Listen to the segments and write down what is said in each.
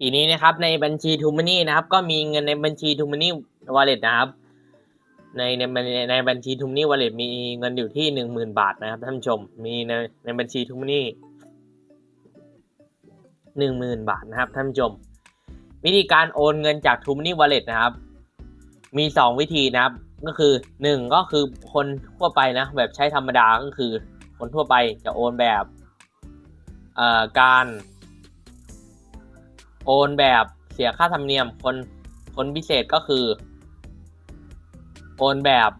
ทีนี้นะครับในบัญชีทูมานี่นะครับ ก็มีเงินในบัญชีทูมานี่วอลเล็ตนะครับ ในในในบัญชีทูมานี่วอลเล็ตมีเงินอยู่ที่หนึ่งหมื่นบาทนะครับท่านผู้ชม มีในในบัญชีทูมานี่หนึ่งหมื่นบาทนะครับท่านผู้ชม วิธีการโอนเงินจากทูมานี่วอลเล็ตนะครับ มีสองวิธีนะครับ ก็คือหนึ่งก็คือคนทั่วไปนะ แบบใช้ธรรมดาก็คือ คนทั่วไปจะโอนแบบเอ่อการ โอนแบบเสียค่าธรรมเนียม คนคนพิเศษก็คือ โอนแบบ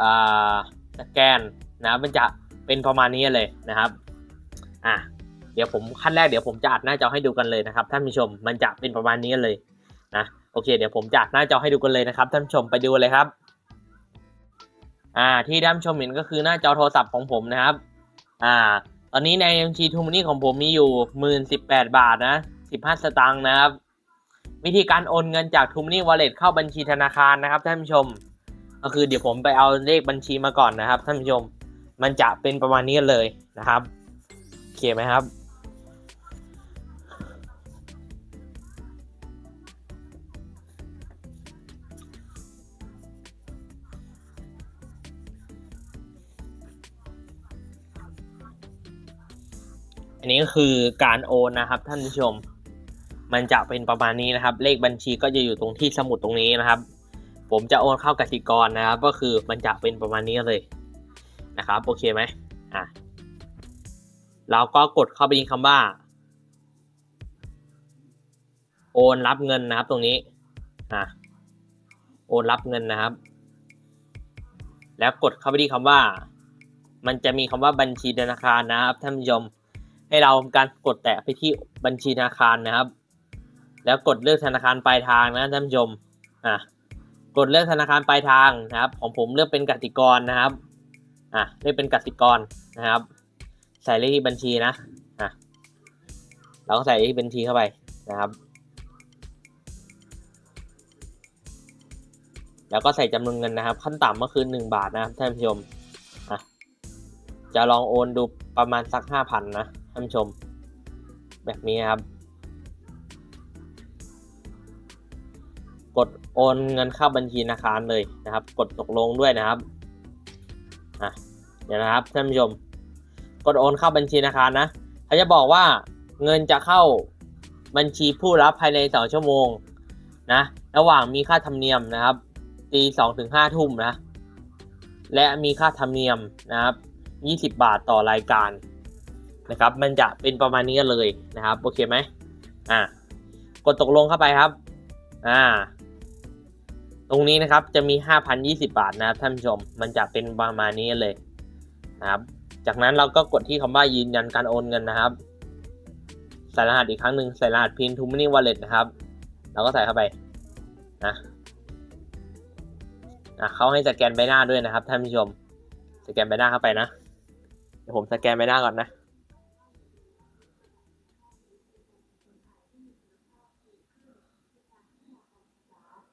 อ่าสแกนนะมันจะเป็นประมาณนี้เลยนะครับอะเดี๋ยวผมขั้นแรกเดี๋ยวผมจะอัดหน้าจอให้ดูกันเลยนะครับท่านผู้ชมมันจะเป็นประมาณนี้เลยนะโอเค เดี๋ยวผมจะอัดหน้าจอให้ดูกันเลยนะครับท่านผู้ชมไปดูเลยครับอ่าที่ท่านผู้ชมเห็นก็คือหน้าจอโทรศัพท์ของผมนะครับอ่าตอนนี้ในบัญชีทูมันนี่ของผมมีอยู่หมื่นสิบแปดบาทนะ 15 สตางค์นะครับ วิธีการโอนเงินจาก t ูมนี่วอลเล็ตเข้าบัญชีธนาคารนะครับท่านผู้ชม ก็คือเดี๋ยวผมไปเอาเลขบัญชีมาก่อนนะครับท่านผู้ชม มันจะเป็นประมาณนี้เลยนะครับโอเคไหมครับอันนี้ก็คือการโอนนะครับท่านผู้ชม มันจะเป็นประมาณนี้นะครับ เลขบัญชีก็จะอยู่ตรงที่สมุดตรงนี้นะครับ ผมจะโอนเข้ากสิกรนะครับ ก็คือมันจะเป็นประมาณนี้เลยนะครับโอเคไหมอะเราก็กดเข้าไปที่คำว่า โอนรับเงินนะครับตรงนี้อะโอนรับเงินนะครับ แล้วกดเข้าไปที่คำว่า มันจะมีคำว่าบัญชีธนาคารนะครับท่านผู้ชมให้เราทำการกดแตะไปที่บัญชีธนาคารนะครับ แล้วกดเลือกธนาคารปลายทางนะท่านผู้ชมอะกดเลือกธนาคารปลายทางนะครับ ของผมเลือกเป็นกสิกรนะครับอะเลือกเป็นกสิกรนะครับ ใส่เลขที่บัญชีนะอะเราก็ใส่เลขที่บัญชีเข้าไปนะครับ แล้วก็ใส่จำนวนเงินนะครับ ขั้นต่ำก็คือหนึ่งบาทนะครับท่านผู้ชมอะจะลองโอนดูประมาณสักห้าพันนะท่านผู้ชม แบบนี้ครับ กดโอนเงินเข้าบัญชีธนาคารเลยนะครับ กดตกลงด้วยนะครับอะเดี๋ยวนะครับท่านผู้ชม กดโอนเข้าบัญชีธนาคารนะเขาจะบอกว่าเงินจะเข้าบัญชีผู้รับภายในสองชั่วโมงนะระหว่างมีค่าธรรมเนียมนะครับตีสองถึงห้าทุ่มนะและมีค่าธรรมเนียมนะครับยี่สิบบาทต่อรายการนะครับ มันจะเป็นประมาณนี้เลยนะครับ โอเคไหมอ่ากดตกลงเข้าไปครับ อ่า ตรงนี้นะครับจะมี 5,020 บาทนะครับท่านผู้ชม มันจะเป็นประมาณนี้เลยนะครับ จากนั้นเราก็กดที่คำว่ายืนยันการโอนเงินนะครับ ใส่รหัสอีกครั้งหนึ่งใส่รหัส PIN to Money Wallet นะครับ เราก็ใส่เข้าไปนะนะเขาให้สแกนใบหน้าด้วยนะครับท่านผู้ชม สแกนใบหน้าเข้าไปนะ เดี๋ยวผมสแกนใบหน้าก่อนนะ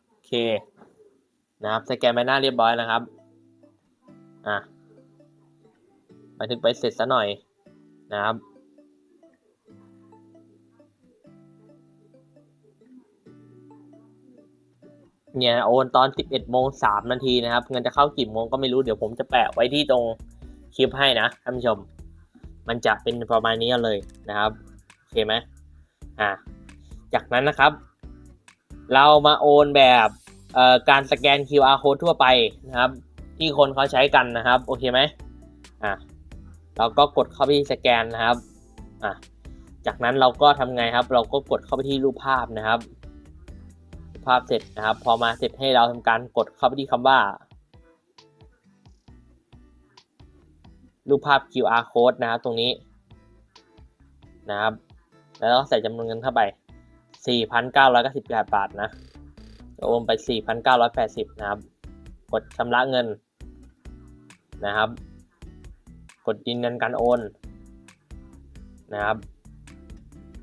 โอเค นะครับสแกนใบหน้าเรียบร้อยนะครับอะบันทึกไปเสร็จซะหน่อยนะครับเนี่ยโอนตอน 11โมง3นาทีนะครับ เงินจะเข้ากี่โมงก็ไม่รู้เดี๋ยวผมจะแปะไว้ที่ตรงคลิปให้นะท่านผู้ชม มันจะเป็นประมาณนี้เลยนะครับโอเคไหมอ่าจากนั้นนะครับ เรามาโอนแบบ การสแกน QR code ทั่วไปนะครับ ที่คนเขาใช้กันนะครับ โอเคไหมอ่าเราก็กดเข้าไปที่สแกนนะครับอ่าจากนั้นเราก็ทำไงครับ เราก็กดเข้าไปที่รูปภาพนะครับ ภาพเสร็จนะครับ พอมาเสร็จให้เราทำการกดเข้าไปที่คำว่า รูปภาพ QR code นะครับ ตรงนี้นะครับ แล้วก็ใส่จำนวนเงินเข้าไป 4,998 บาทนะ โอนไป 4,980 นะครับ กดชำระเงินนะครับ กดยืนยันการโอนนะครับ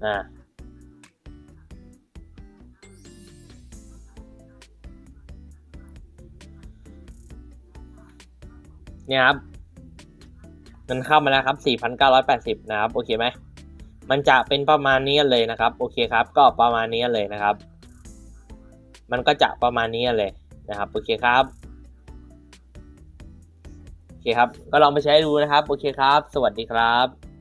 อ่าเนี่ยครับเงินเข้ามาแล้วครับ 4,980 นะครับ โอเคไหม มันจะเป็นประมาณนี้เลยนะครับ โอเคครับ ก็ประมาณนี้เลยนะครับ มันก็จะประมาณนี้เลยนะครับโอเคครับโอเคครับ ก็ลองไปใช้ดูนะครับ โอเคครับ สวัสดีครับ